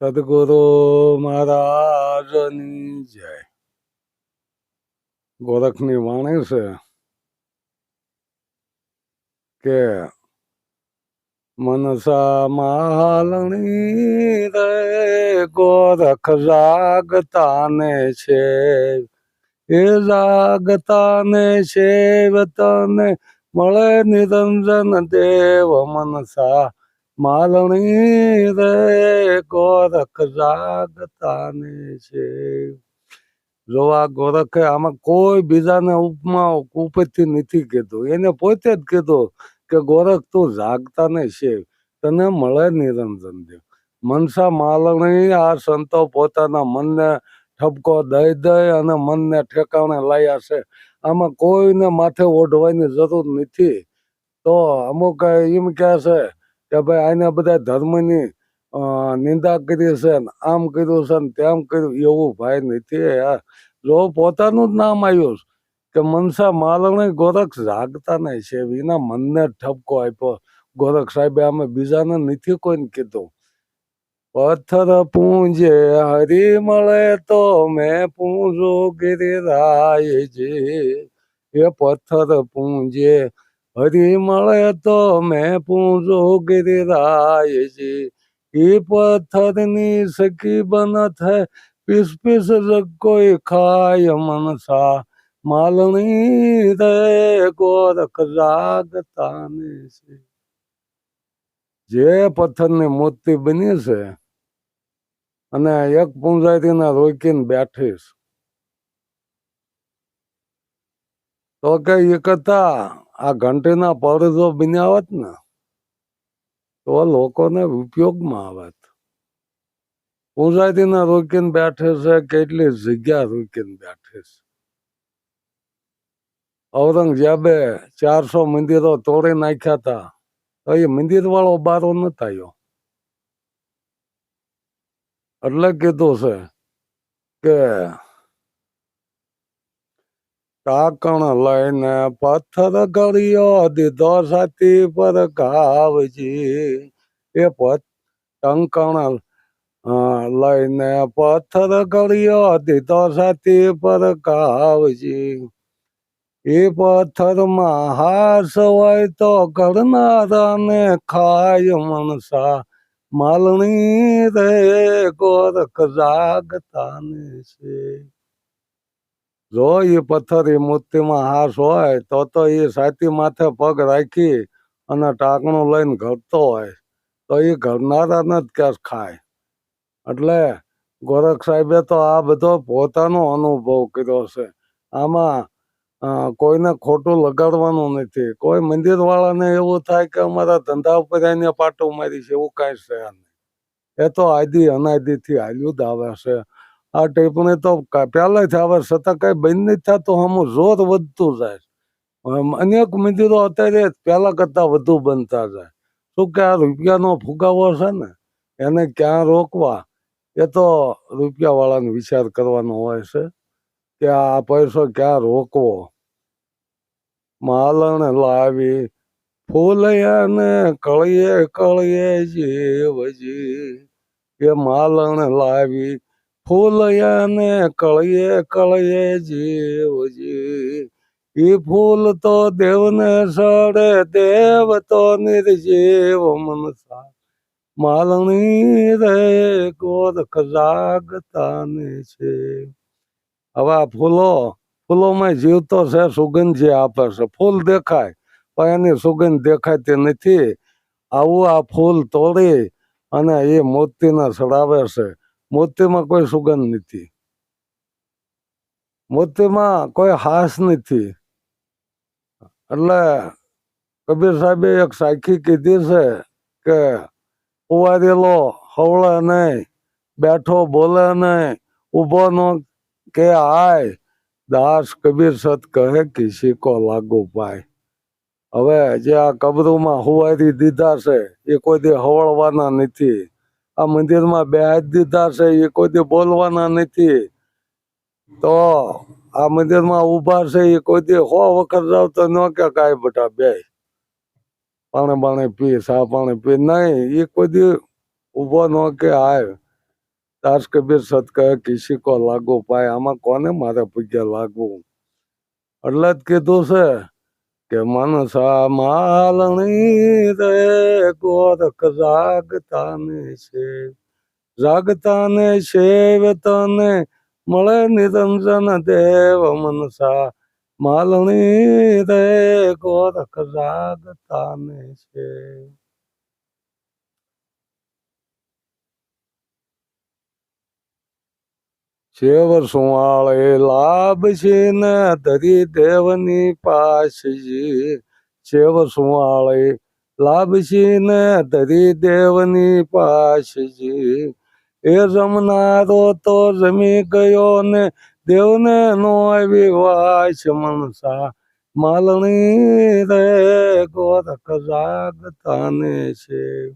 સદગુરુ મહારાજની જય. ગોરખની વાણી છે કે મનસા માલણી રે ગોરખ જાગતાને છે એ જાગતાને છે તને મળે નિરંજન દેવ મનસા માલણી રે ગોરખ જાગતાને છે જો ગોરખે આમાં કોઈ બીજાને ઉપમા ઉપરથી નથી કીધું. એને પોતે જ કીધું કે ગોરખ તું જાગતા ને છે તને મળે નિરંજન દેવ. મનસા માલણી આ સંતો પોતાના મનને ઠપકો દઈ દઈ અને મનને ઠેકાણે લાયા છે. આમાં કોઈને માથે ઓઢવાની જરૂર નથી. તો અમુક એમ કહે છે કે ભાઈ આને બધા ધર્મની નિંદા કરી છે આમ કર્યું છે ને તેમ કર્યું, એવું ભાઈ નથી જો પોતાનું જ નામ આવ્યું કે મનસા માલણી ગોરખ જાગતા નહીં છે એના મનને ઠપકો આપ્યો. ગોરખ સાહેબે અમે બીજાને નથી કોઈને કીધું. પથ્થર પૂંજે હરી મળે તો મેં પૂંજો ગિરિરાયજી એ પથ્થર પૂંજે હરી મળે તો મેં પૂંજો ગિરિરાયજી. એ પથ્થરની સખી બનત હૈ પીસ પીસ કોઈ ખાય મનસા. માલણી રે ગોરખ જાગતાને છે જે પથ્થરની મૂર્તિ બની છે, અને એક પૂંજાતીને રોકીને બેઠીશ તો કે એ કરતા આ ઘંટીના પડ જો ને, તો લોકોને ઉપયોગમાં આવત. પૂંજારીને રોકીને બેઠે છે, કેટલી જગ્યા રોકીને બેઠે છે. ઔરંગઝેબે ચારસો મંદિરો તોડી નાખ્યા હતા તો એ મંદિર વાળો બારો નતો આવ્યો એટલે કીધું છે કે કાકણ લઈને પથ્થર ગળ્યો દીધો સતી પર ઘાવજી એ પથ ટંકણ લઈને પથ્થર ગળ્યો દીધો સતી પર ઘાવજી એ પથ્થરમાં હાસ હોય તો ઘડનારાને ખાય મનસા. માલણી રે ગોરખ જાગતાને છે. જો એ પથ્થર એ મૂર્તિમાં હાસ હોય, તો તો એ સાતી માથે પગ રાખી અને ટાંકણું લઈને ઘડતો હોય. તો એ ઘડનારાને જ કેસ ખાય. એટલે ગોરખ સાહેબે તો આ બધો પોતાનો અનુભવ કર્યો છે. આમાં કોઈને ખોટું લગાડવાનું નથી. કોઈ મંદિર વાળાને એવું થાય કે અમારા ધંધા ઉપર એને પાટો મારી છે, એવું કાંઈ છે નહીં. એ તો આદિ અનાદિથી હાલ્યું જ આવે છે. આ ટિપ્પણી તો પહેલેથી આવે છતાં કઈ બંધ નથી થતું, હમું જોર વધતું જાય. અનેક મંદિરો અત્યારે પહેલા કરતા વધુ બનતા જાય. શું કે આ રૂપિયાનો ફુગાવો છે ને, એને ક્યાં રોકવા? એ તો રૂપિયા વાળાને વિચાર કરવાનો હોય છે કે આ પૈસો ક્યાં રોકવો? માલણ લાવી ફૂલયાને કળીએ કળીએ જીવજી એ માલણ લાવી ફૂલયાને કળીએ કળીએ જીવજી એ ફૂલ તો દેવને સડે દેવ તો નિર્જીવ મનસા. માલણી રે ગોરખ જાગતાને છે. હવે આ ફૂલો, ફૂલોમાં જીવતો છે, સુગંધ જે આપે છે. ફૂલ દેખાય, પણ એની સુગંધ દેખાતી નથી. આવું આ ફૂલ તોડી અને એ મૂર્તિને ચડાવે છે. મૂર્તિમાં કોઈ સુગંધ નથી. મૂર્તિમાં કોઈ હાસ નથી. એટલે કબીર સાહેબે એક સાખી કીધી છે કે ઉવારેલો હવળે નહીં, બેઠો બોલે નહીં, ઊભો નો કે આય. દાસ કબીર સત કહે કિસી કો લાગુ પાય હવે જે આ કબરોમાં હુવારી દીધા છે, એ કોઈ દી હવળવાના નથી. આ મંદિરમાં બે દીધા છે, એ કોઈ દી બોલવાના નથી. તો આ મંદિરમાં ઊભા છે, એ કોઈ દી હો વખત જાવ તો ન કે કાંઈ બટા બે. પાણી બાણી પી, સા પાણી પી, નહીં, એ કોઈ દી ઊભો ન કે આય. દાસ કબીર સત કહે, કિસી કો લાગુ પાય. આમાં કોને મારે પૂજ્ય લાગવું? એટલે જ કીધું છે કે મનસા માલણી રે, ગોરખ જાગતા ને છે જાગતા શેવતાને શેવ તને મળે નિરંજન દેવ મનસા માલણી રે, ગોરખ જાગતા ને છે શેવ સુવાળે લાભ છે ને ધરી દેવની પાસજી ચેવર સુવાળે લાભ છે ને ધરી દેવની પાસજી એ જમનારો તો જમી ગયો ને દેવને નો આવી વાસ મનસા. માલણી રે ગોરખ જાગતા ને છે.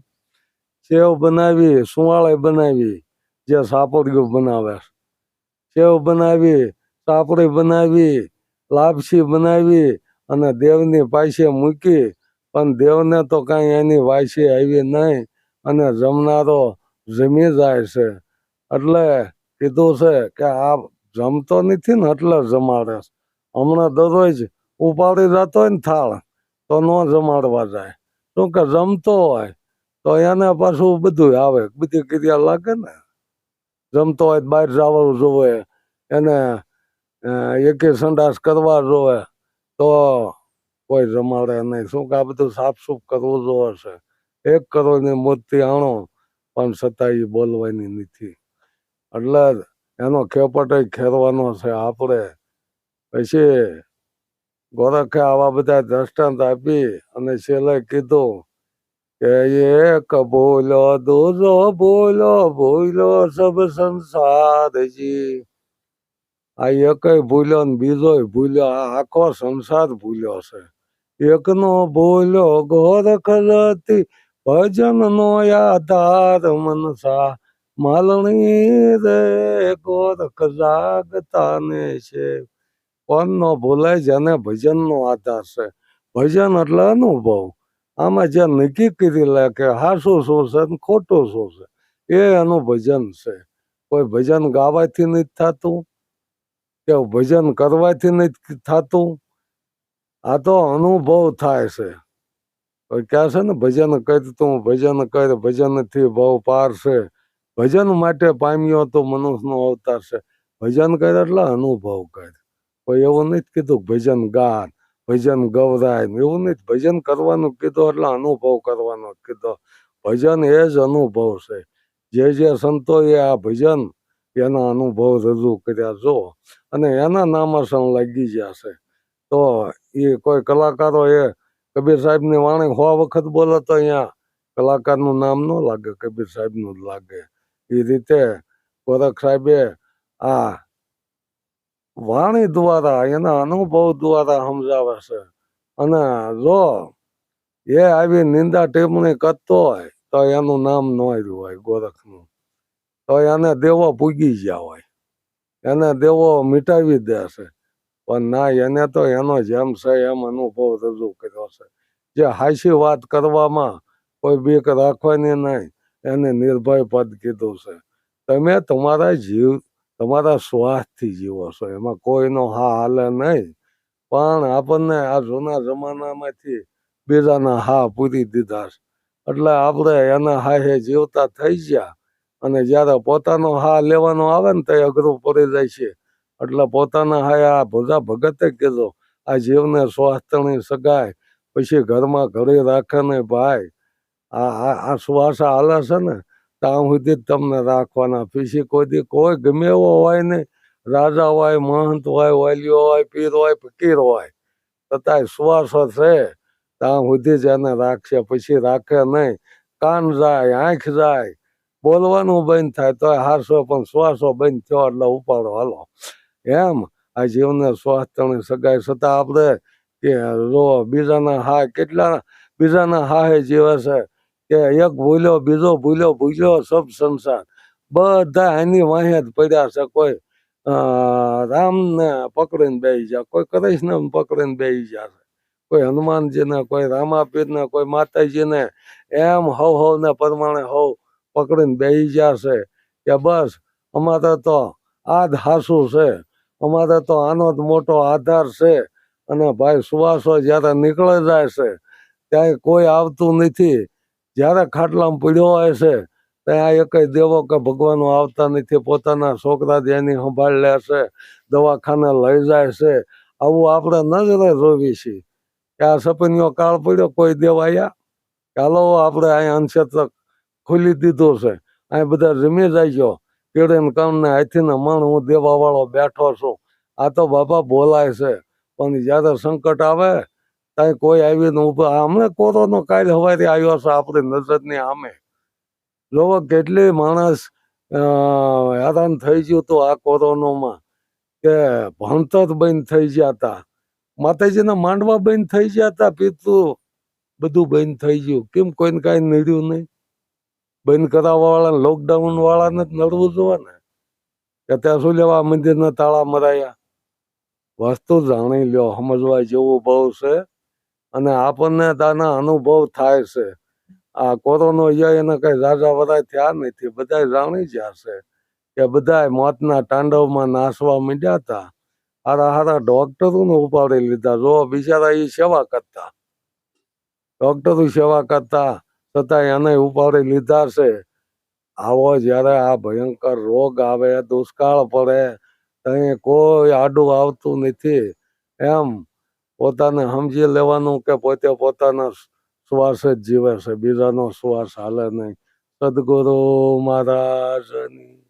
સેવ બનાવી, સુવાળે બનાવી જે સાપડિયું બનાવે સેવ બનાવી સાપડી બનાવી, લાપસી બનાવી અને દેવની પાસે મૂકી. પણ દેવને તો કાંઈ એની વાસી આવી નહીં અને જમનારો જમી જાય છે. એટલે કીધું છે કે આ જમતો નથી ને એટલે જમાડે હમણાં દરરોજ ઉપાડી જતો હોય ને થાળ, તો ન જમાડવા જાય. શું કે જમતો હોય, તો એને પાછું બધું આવે. બધી ક્રિયા લાગે ને? જમતો હોય બહાર જવાનું જોવે. એને એકે સંડાસ કરવા જોવે. તો કોઈ જમાડે નહીં. શું કે આ બધું સાફસૂફ કરવું જોવે છે? એક કરોડની મૂર્તિ આણો, પણ છતાં એ બોલવાની નથી. એટલે એનો ખેપટ ખેરવાનો છે આપણે. પછી ગોરખે આવા બધા દ્રષ્ટાંત આપી અને છેલ્લે કીધું કે એક બોલો દૂજો બોલો બોલો સબ સંસારજી આ એકય ભૂલ્યો ને બીજો ભૂલ્યો આ આખો સંસાર ભૂલ્યો છે. એકનો બોલ્યો ગોરખ જતી ભજન નો આધાર મનસા. માલણી રે ગોરખ જાગતા ને છે. કોણ નો ભૂલાય જેને ભજન નો આધાર છે. ભજન એટલે અનુભવ. આમાં જે નક્કી કરી લે કે હાસો શું છે ને ખોટું શું છે, એ એનું ભજન છે. કોઈ ભજન ગાવાથી નથી થતું, કે ભજન કરવાથી નથી થતું. આ તો અનુભવ થાય છે. કહે છે ને ભજન કરતું, ભજન કર, ભજનથી ભવ પાર છે. ભજન માટે પામ્યો તો મનુષ્યનો અવતાર છે. ભજન કર એટલે અનુભવ કર. કોઈ એવું નથી કીધું ભજન ગાન. ભજન ગવરાય એવું નહીં ભજન કરવાનું કીધો એટલે અનુભવ કરવાનો કીધો. ભજન એ જ અનુભવ છે. જે જે સંતોએ આ ભજન એના અનુભવ રજૂ કર્યા જો અને એના નામાસણ લાગી ગયા છે. તો એ કોઈ કલાકારો એ કબીર સાહેબની વાણી હોવા વખત બોલે તો અહીંયા કલાકારનું નામ ન લાગે, કબીર સાહેબનું જ લાગે. એ રીતે ગોરખ સાહેબે આ વાણી દ્વારા એના અનુભવ દ્વારા સમજાવે છે. અને જો એ આવી નિંદા ટીપણી કરતો હોય, તો એનું નામ ન આવ્યું હોય, ગોરખનું. તો એને દેવો પૂગી ગયા હોય. એને દેવો મિટાવી દે છે. પણ ના, એને તો એનો જેમ છે એમ અનુભવ રજૂ કર્યો છે. જે હાસી વાત કરવામાં કોઈ બીક રાખવાની નહીં, એને નિર્ભય પદ કીધું છે. તમે તમારા જીવ તમારા શ્વાસથી જીવો છો, એમાં કોઈનો હા હાલે નહીં. પણ આપણને આ જૂના જમાનામાંથી બીજાના હા પૂરી દીધા છે. એટલે આપણે એના હાહે જીવતા થઈ ગયા અને જ્યારે પોતાનો હા લેવાનો આવે ને તો અઘરું પડી જાય છે. એટલે પોતાના હાય આ બધા ભગતે કીધો, આ જીવને સ્વાસ્થ્યની સગાય પછી ઘરમાં ઘડી રાખે ને ભાઈ. આ આ શ્વાસ હાલે છે ને ત્યાં સુધી તમને રાખવાના. પછી કોઈ કોઈ ગમે એવો હોય ને, રાજા હોય, મહંત હોય, વાલીઓ હોય, પીર હોય, ફકીર હોય છતાંય સુવાસો છે. ત્યાં સુધી જ એને રાખશે, પછી રાખે નહીં. કાન જાય, આંખ જાય. બોલવાનું બંધ થાય તો હારશો, પણ શ્વાસો બંધ થયો એટલે ઉપાડો, હાલો. એમ, આ જીવને સ્વાસ્થ્યની સગાઈ છતાં આપણે કે, જો બીજાના હા કેટલા બીજાના હાહે જીવે છે કે એક ભૂલ્યો બીજો ભૂલ્યો ભૂલ્યો સબ સંસાર. બધા એની વાહે જ પડ્યા છે કોઈ અ, રામને પકડીને બેસી જાય કોઈ કૃષ્ણને પકડીને બેસી જાય કોઈ હનુમાનજીને કોઈ રામાપીરને કોઈ માતાજીને એમ હવ હવ ને પ્રમાણે હવ પકડીને ગયા છે કે બસ અમારે તો આ જ હાસું છે અમારે તો આનો જ મોટો આધાર છે અને ભાઈ સુવાસો જ્યારે નીકળી જાય છે ત્યાં કોઈ આવતું નથી. જ્યારે ખાટલામાં પીડ્યો હોય છે ત્યાં એક દેવો કે ભગવાનો આવતા નથી, પોતાના છોકરા જ સંભાળ લે છે, દવાખાને લઈ જાય છે. આવું આપણે નજરે જોવી છીએ કે આ સપનીઓ કાળ પડ્યો, કોઈ દેવાયા ચાલો આપણે અહીંયા અંશેત્ર ખોલી દીધું છે. અહીં બધા જમી જાય ગયો કેળીને કામને હાથીને મણ હું દેવાવાળો બેઠો છું. આ તો બાબા બોલાય છે. પણ જ્યારે સંકટ આવે ત્યાં કોઈ આવીને ઊભા. અમને કોરોનો કાલ હવારે આવ્યો છે આપણી નજરની આમે જોવો કેટલી માણસ હેરાન થઈ ગયું હતું આ કોરોનામાં કે ભણતર બંધ થઈ ગયા હતા. માતાજીના માંડવા બંધ થઈ ગયા હતા, પીતું બધું બંધ થઈ ગયું. કેમ કોઈને કાંઈ નડ્યું નહીં? બંધ કરાવવા વાળા લોકડાઉન વાળાને જ નડવું જોવે ને. કે ત્યાં શું લેવા મંદિરના તાળા મરાયા? વસ્તુ જાણી લ્યો, સમજવા જેવું બહુ છે. અને આપણને તાના અનુભવ થાય છે. આ કોરોનો ય એને કઈ રાજા વરાય થયા નથી. બધા જાણી જ્યાં છે કે બધા મોતના તાંડવમાં નાસવા માંડ્યા હતા. હારા હારા ડોક્ટરોને ઉપાડી લીધા. જો બિચારા એ સેવા કરતા. ડોક્ટરો સેવા કરતા છતાં એને ઉપાડી લીધા છે. આવો જ્યારે આ ભયંકર રોગ આવે, દુષ્કાળ પડે ત્યાં કોઈ આડું આવતું નથી. એમ પોતાને સમજી લેવાનું કે પોતે પોતાના શ્વાસ જ જીવે છે. બીજાનો શ્વાસ હાલે નહીં. સદગુરુ મહારાજની